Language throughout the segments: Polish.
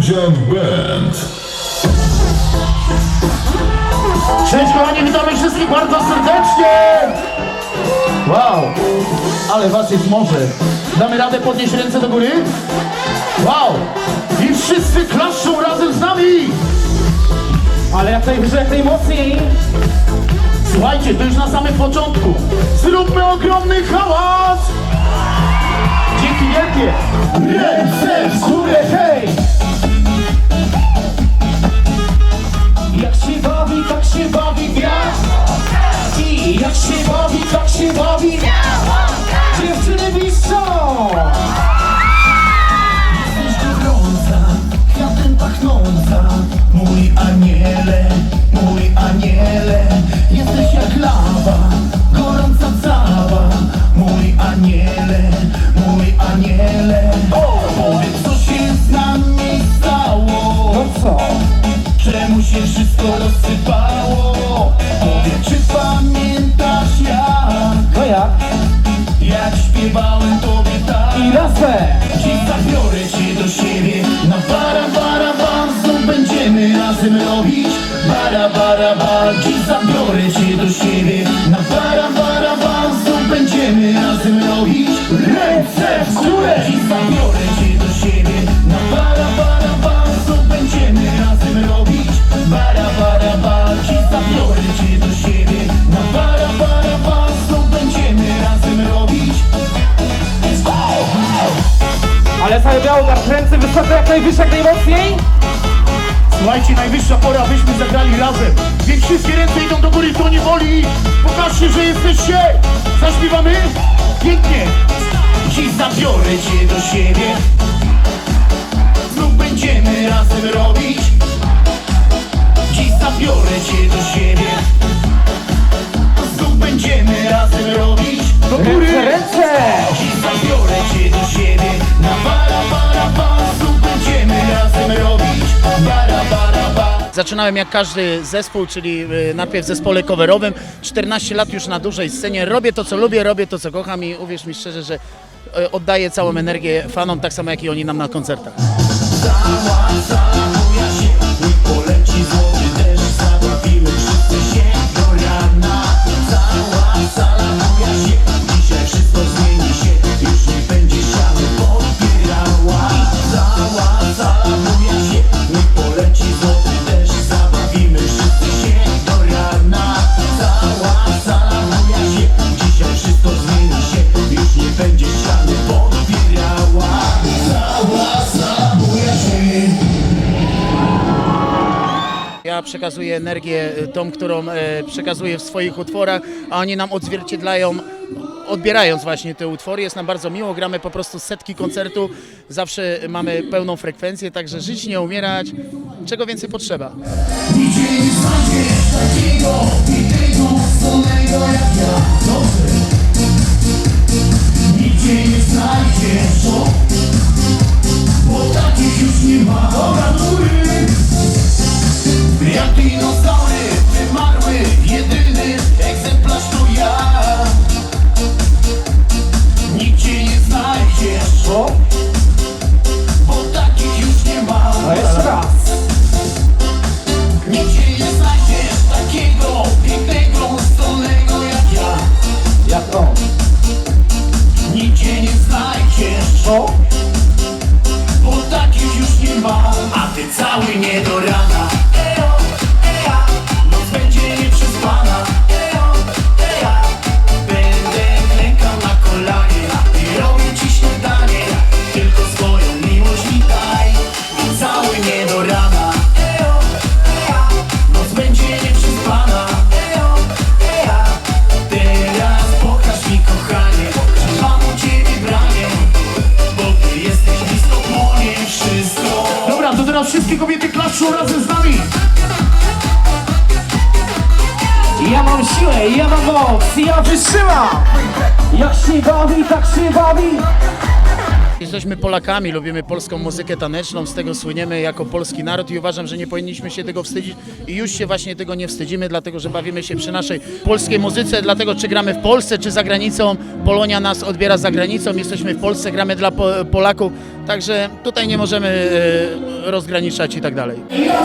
Udzian Band. Cześć kochani, witamy wszystkich bardzo serdecznie! Wow, ale was jest morze. Damy radę podnieść ręce do góry? Wow! I wszyscy klaszczą razem z nami! Ale jak najwyżej, jak najmocniej. Słuchajcie, to już na samym początku. Zróbmy ogromny hałas! Dzięki wielkie! Ręce w górę, hej! Się bawi, tak się bawi. Dziewczyny piszą. Jesteś gorąca, kwiatem pachnąca Mój aniele, mój aniele Jesteś jak lawa, jak? No jak? Śpiewałem tobie tak. I razem. Dziś zabiorę cię do siebie. Na bara, bara, bar Znów będziemy razem robić. Bara, bara, bar Dziś zabiorę cię do siebie. Na bara, bara, bar Znów będziemy razem robić. Ręce w górę Ale cały biało na ręce wysoko, jak najwyżej, jak najmocniej. Słuchajcie, najwyższa pora, byśmy zagrali razem. Więc wszystkie ręce idą do góry, to nie boli. Pokażcie, że jesteście. Zaśpiewamy? Pięknie. Dziś zabiorę cię do siebie Zaczynałem jak każdy zespół, czyli y, najpierw w zespole coverowym. 14 lat już na dużej scenie. Robię to, co lubię, robię to, co kocham i uwierz mi szczerze, że y, oddaję całą energię fanom, tak samo jak i oni nam na koncertach. Ja przekazuję energię y, tą, którą e, przekazuję w swoich utworach, a oni nam odzwierciedlają, odbierając właśnie te utwory. Jest nam bardzo miło, gramy po prostu setki koncertów, zawsze mamy pełną frekwencję, także żyć, nie umierać. Czego więcej potrzeba? Nigdzie nie znajdziesz, O. bo takich już nie ma. A ty cały nie do rana teraz wszystkie kobiety klaszczą razem z nami. Ja mam siłę, ja mam moc, ja wytrzymam! Jak się bawi, tak się bawi! Jesteśmy Polakami, lubimy polską muzykę taneczną, z tego słyniemy jako polski naród i uważam, że nie powinniśmy się tego wstydzić i już się właśnie tego nie wstydzimy, dlatego że bawimy się przy naszej polskiej muzyce, dlatego czy gramy w Polsce, czy za granicą, Polonia nas odbiera za granicą, jesteśmy w Polsce, gramy dla po Polaków, także tutaj nie możemy e, rozgraniczać i tak dalej. Ja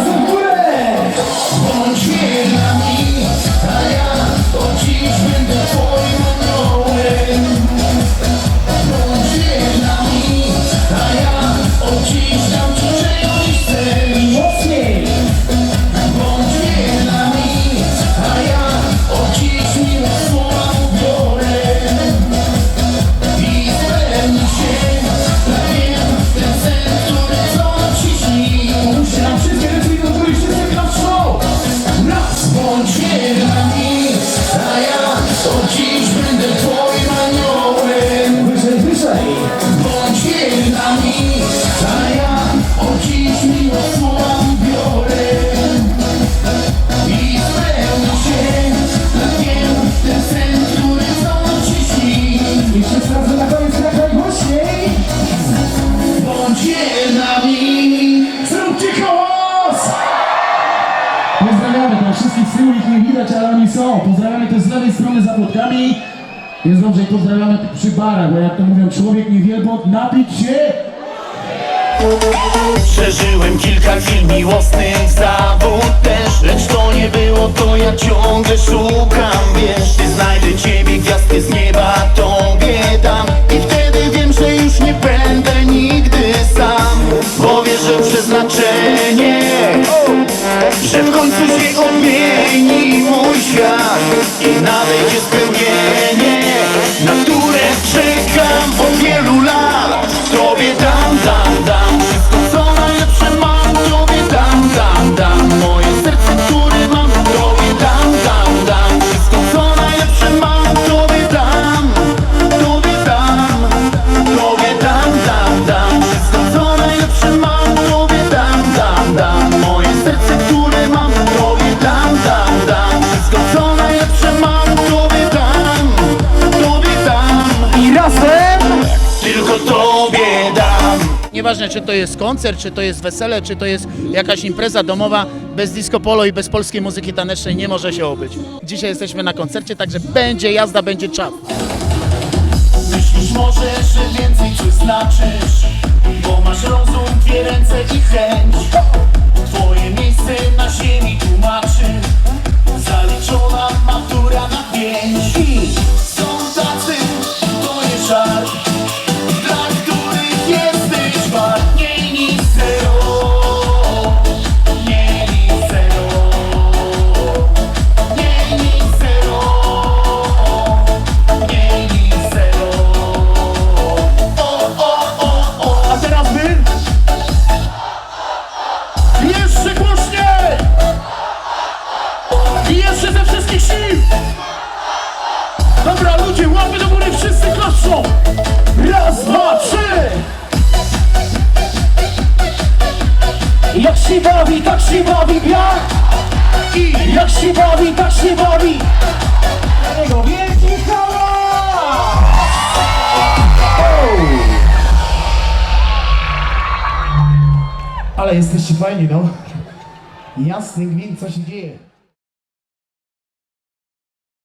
płotkami. Jest dobrze i pozdrawiamy przy barach, bo jak to mówią, człowiek nie wielbłąd, napić się. Przeżyłem kilka chwil miłosnych, zawód też Lecz to nie było to, ja ciągle szukam, wiesz Ty znajdę ciebie, gwiazdkę z nieba tobie dam I wtedy wiem, że już nie będę nigdy sam Bo wierzę w przeznaczenie Że w końcu Now they just Nieważne, czy to jest koncert, czy to jest wesele, czy to jest jakaś impreza domowa, bez disco polo i bez polskiej muzyki tanecznej nie może się obyć. Dzisiaj jesteśmy na koncercie, także będzie jazda, będzie czas. Myślisz może, że więcej coś znaczysz Bo masz rozum, dwie ręce i chęć I jeszcze ze wszystkich sił Dobra ludzie, łapy do góry, wszyscy klaszczą Raz, dwa, trzy Jak się bawi, tak się bawi wiatr! I jak się bawi, tak się bawi! Dla wielki hałas! Ale jesteście fajni, no. Jasny gwint, co się dzieje?